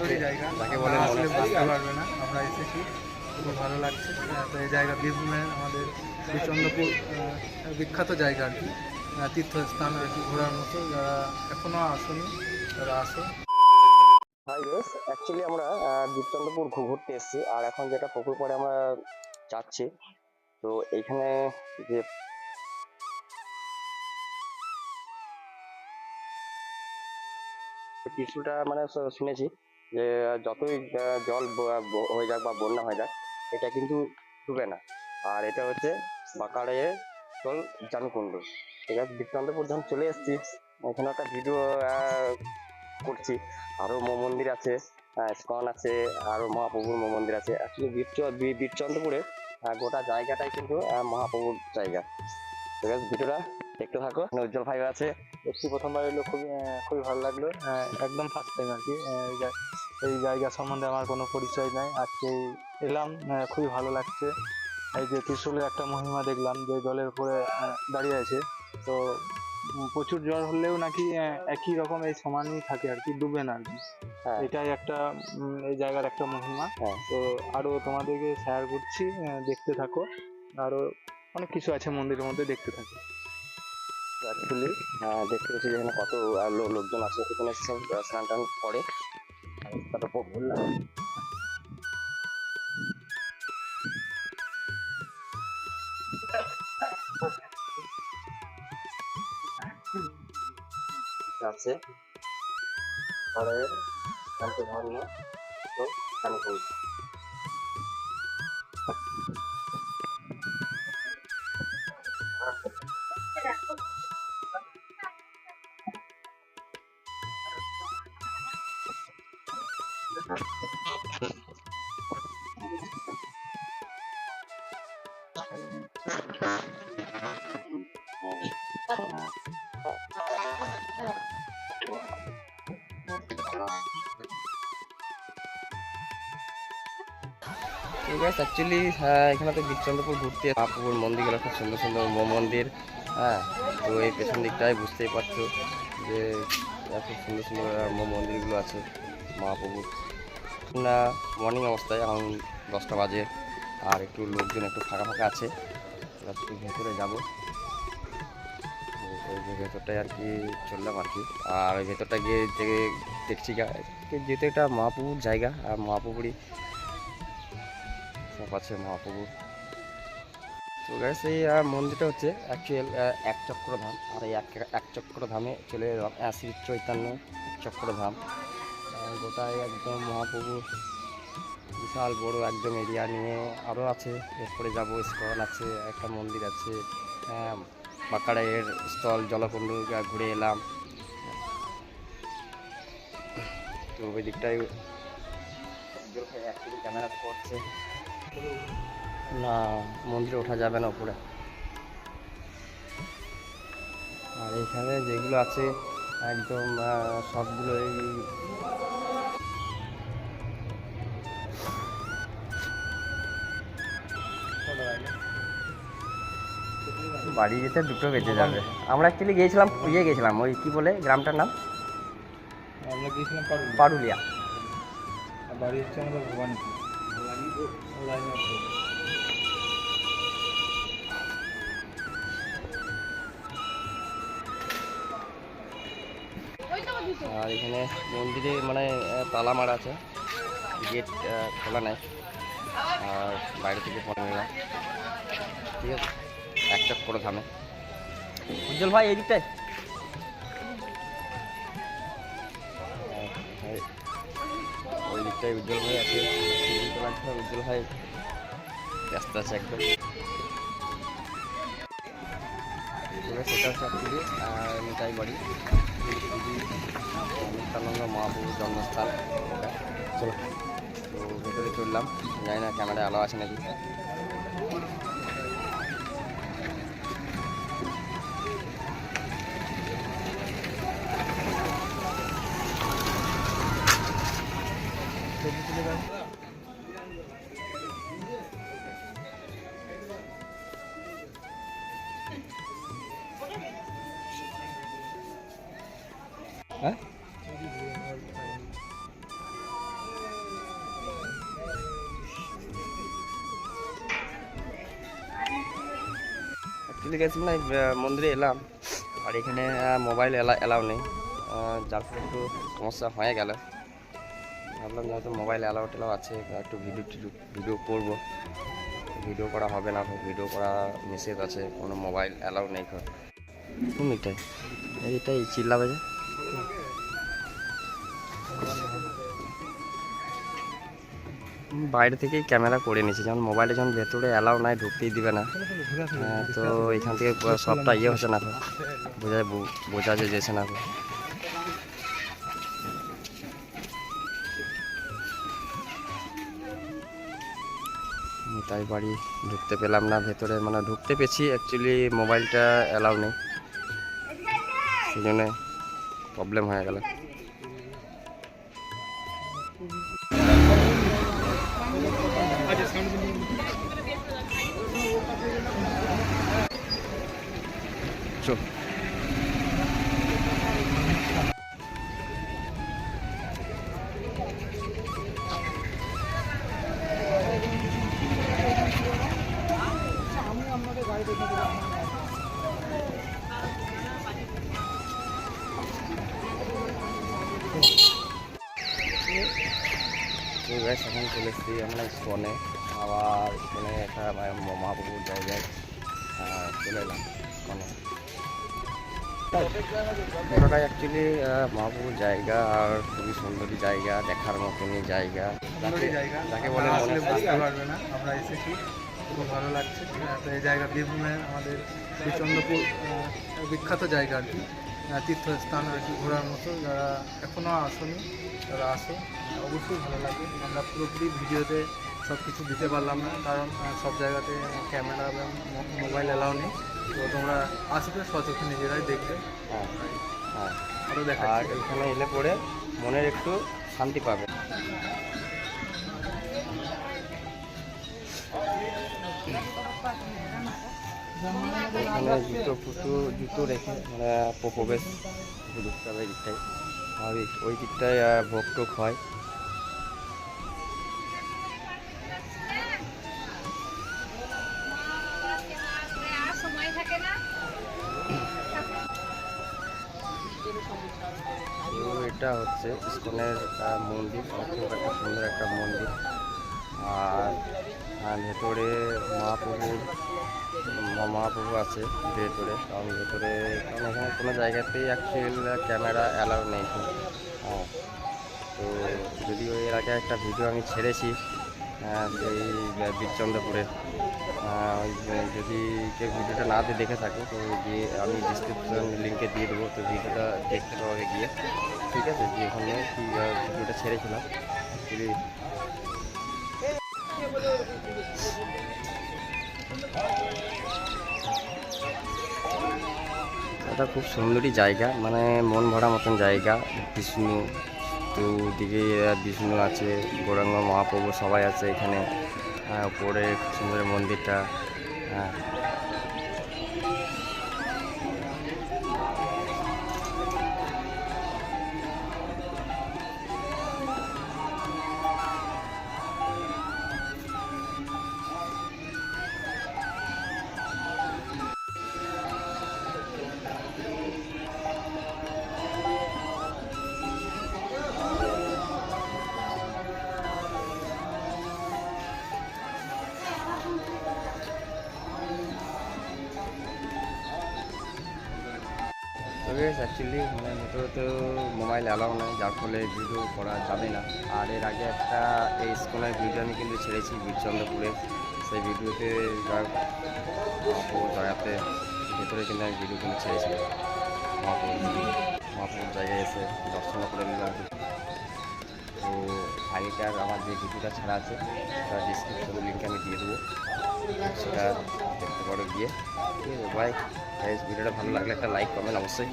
সুন্দরী জায়গা। যাকে বলে না আসলে বুঝতে পারবে না। আমরা এসেছি খুব ভালো লাগছে। তো এই জায়গা বীরভূমের আমাদের বিচন্দ্রপুর আহ, বিখ্যাত জায়গা আর কি। তীর্থস্থান আর কি ঘোরার মতো। যারা এখনও আসেনি তারা আসো। হাই অ্যাকচুয়ালি আমরা দীপচন্দ্রপুর ঘুরতে এসেছি। আর এখন যেটা পুকুর পাড়ে আমরা যাচ্ছি তো এইখানে যে কিছুটা মানে শুনেছি যে, যতই জল হয়ে যাক বা বন্যা হয়ে যাক, এটা কিন্তু ডুবে না। আর এটা হচ্ছে বাঁকাড়ে জল জানুকুণ্ড ঠিক আছে দীপচন্দ্রপুর যখন চলে এসেছি, এখানে একটা ভিডিও করছি। আরও ম- মন্দির আছে স্কন আছে, আরও মহাপ্রভুর মন্দির আছে। অ্যাকচুয়ালি বীরচন্দ্রপুরে গোটা জায়গাটাই কিন্তু মহাপ্রভুর জায়গা। ঠিক আছে, ভিডিওটা দেখতে থাকো। উজ্জ্বল ভাই আছে। দেখছি প্রথমবার এলো খুবই খুবই ভালো লাগল। আহ, একদম ফার্স্ট টাইম আর কি। এই জায়গা সম্বন্ধে আমার কোনো পরিচয় নাই। আজকে এলাম খুবই ভালো লাগছে। এই যে ত্রিশুলের একটা মহিমা দেখলাম যে জলের উপরে দাঁড়িয়ে আছে। তো প্রচুর জল হলেও নাকি একই রকম এই সমানই থাকে আর কি ডুবে না আর কি। হ্যাঁ। এটাই একটা এই জায়গার একটা মহিমা। হ্যাঁ। তো আরও তোমাদেরকে শেয়ার করছি দেখতে থাকো। আরও অনেক কিছু আছে মন্দিরের মধ্যে দেখতে থাকো। অ্যাকচুয়ালি দেখতে পাচ্ছি যে এখানে কত লোকজন আছে, এখানে সব স্নান টান করে। তারপর বললাম আছে। শান্ত ধর্ম তো করি ঠিক অ্যাকচুয়ালি এখানে তো বিচন্দ্রপুর ঘুরতে মহাপ্রভুর মন্দিরগুলো খুব সুন্দর সুন্দর ম- মন্দির হ্যাঁ তো এই পেছন দিকটায় বুঝতেই পারছ যে আহ, খুব সুন্দর সুন্দর মন্দিরগুলো আছে মহাপ্রভুর। না মর্নিং অবস্থায় এখন দশটা বাজে আর একটু লোকজন একটু ফাঁকা ফাঁকা আছে একটু ভেতরে যাব। ওই ভেতরটায় আর কি চললাম আর কি আর ওই ভেতরটা গিয়ে দেখছি যেহেতু এটা মহাপ্রভুর জায়গা আর মহাপ্রভুরই সব আছে মহাপ্রভুর তো গ্যাস এই মন্দিরটা হচ্ছে অ্যাকচুয়াল এক চক্র ধাম। আর এই এক এক চক্র ধামে চলে এলাম শ্রী চৈতন্য এক চক্র ধাম। আহ, গোটায় একদম মহাপ্রভু বিশাল বড় একদম এরিয়া নিয়ে আরও আছে। এরপরে যাব স্কন আছে একটা মন্দির আছে বাঁকাড়ের স্থল জলকুণ্ড ঘুরে এলাম। তো ওই দিকটায় ক্যামেরা করছে না মন্দিরে ওঠা যাবে না উপরে। আর এখানে যেগুলো আছে একদম সবগুলো এই বাড়ি যেতে দুটো বেঁচে যাবে। আমরা অ্যাকচুয়ালি গিয়েছিলাম ইয়ে গেছিলাম ওই কি বলে গ্রামটার নাম? আমরা গিয়েছিলাম পারুল পারুলিয়া। বাড়ি হচ্ছে আমাদের ভবানীপুর। আর এখানে মন্দিরে মানে তালা মারা আছে। গেট খোলা নাই। আর বাইরে থেকে পড়ে নিলাম ঠিক আছে। এক চক্কর ধামে উজ্জ্বল ভাই এই দিকটায় আর এই- ওই দিকটায় উজ্জ্বল ভাই আছে। উজ্জ্বল ভাই। ব্যস্ত আছে একদম। সেটা হচ্ছে অ্যাকচুয়ালি বাড়ি। নিত্যানন্দ মহাপ্রভুর জন্মস্থান। চলো, তো ভেতরে চললাম। জানি না, ক্যামেরায় আলো আছে নাকি? হ্যাঁ? মন্দিরে এলাম, আর এখানে মোবাইল এলাও নেই। যার ফলে একটু সমস্যা হয়ে গেল। ভাবলাম যেহেতু মোবাইল এলাও টেলাও আছে একটু ভিডিও টিডিও ভিডিও করব। ভিডিও করা হবে না ভিডিও করা নিষেধ আছে, কোনো মোবাইল অ্যালাউ নেই খুব এটাই এটাই চিল্লা বাজে বাইরে থেকেই ক্যামেরা করে নিয়েছি। যেমন মোবাইলে যখন ভেতরে অ্যালাউ নাই ঢুকতেই দিবে না। হ্যাঁ, তো এখান থেকে সবটা ইয়ে হচ্ছে না বোঝা বোঝা যেছে না তাই বাড়ি ঢুকতে পেলাম না ভেতরে মানে ঢুকতে পেছি অ্যাকচুয়ালি মোবাইলটা অ্যালাউ নেই। সেই জন্য প্রবলেম হয়ে গেল। চো তো guys, এখন চলে এসেছি আমরা স্কনে আবার স্কনে একটা মা- মহাপ্রভুর জায়গায় চলে এলাম স্কনে পুরোটাই অ্যাকচুয়ালি মহাপ্রভুর জায়গা আর খুবই সুন্দরী জায়গা দেখার মতনই জায়গা। যাকে- বলে আসলে বুঝতে পারবে না আমরা এসেছি খুব ভালো লাগছে। তো এই জায়গা বীরভূমের আমাদের শ্রীচন্দ্রপুর আহ, বিখ্যাত জায়গা আর কি। তীর্থস্থান আর কি ঘোরার মতো। যারা এখনও আসেনি তারা আসে অবশ্যই ভালো লাগে আমরা পুরোপুরি ভিডিওতে সব কিছু দিতে পারলাম না কারণ সব জায়গাতে ক্যামেরা এবং মোবাইল অ্যালাউ নেই। তো তোমরা আসবে সচক্ষে নিজেরাই দেখবে। হ্যাঁ হ্যাঁ। আরও আর দেখাচ্ছি। এখানে এলে পরে মনের একটু শান্তি পাবে। এখানে জুতো ফুটো জুতো রেখে প- প্রবেশ ঢুকতে হবে এই দিকটায়। আর ওই দিকটায় ভোগ টোক হয়। এটা হচ্ছে ইস্কনের মন্দির। খুব একটা সুন্দর একটা মন্দির। আর ভেতরে মহাপ্রভুর মহাপ্রভু আছে ভেতরে। কারণ ভেতরে কারণ এখানে কোনো জায়গাতেই অ্যাকচুয়াল ক্যামেরা অ্যালাউ নেই। হ্যাঁ তো যদিও এর আগে একটা ভিডিও আমি ছেড়েছি আহ, সেই বীরচন্দ্রপুরে যদি কেউ ভিডিওটা না দিয়ে দেখে থাকে তো গিয়ে আমি ডিসক্রিপশন লিঙ্কে দিয়ে দেবো তো ভিডিওটা দেখতে পাবে গিয়ে। ঠিক আছে যে ওখানে ভিডিওটা ছেড়েছিলাম। এটা খুব সুন্দরী জায়গা মানে মন ভরা মতন জায়গা। বিষ্ণু তো ওদিকে বিষ্ণু আছে গৌরাঙ্গ মহাপ্রভু সবাই আছে এখানে। হ্যাঁ, উপরে সুন্দর মন্দিরটা। হ্যাঁ। বেশ অ্যাকচুয়ালি মানে ভেতরে তো মোবাইল অ্যালাউ নেই, যার ফলে ভিডিও করা যাবে না। আর এর আগে একটা এই স্কুলের ভিডিও আমি কিন্তু ছেড়েছি, বীরচন্দ্রপুরে। সেই ভিডিওতে জায়গাতে ভেতরে কিন্তু আমি ভিডিও কিন্তু ছেড়েছিলাম মহাপুর মহাপুর জায়গায় এসে দর্শন করে নিলাম। তো আগেকার আমার যে ভিডিওটা ছাড়া আছে, তার ডিসক্রিপশনে লিঙ্ক আমি দিয়ে দেবো। সেটা দেখতে পারো গিয়ে। ঠিক আছে ভিডিওটা ভালো লাগলে একটা লাইক কমেন্ট অবশ্যই।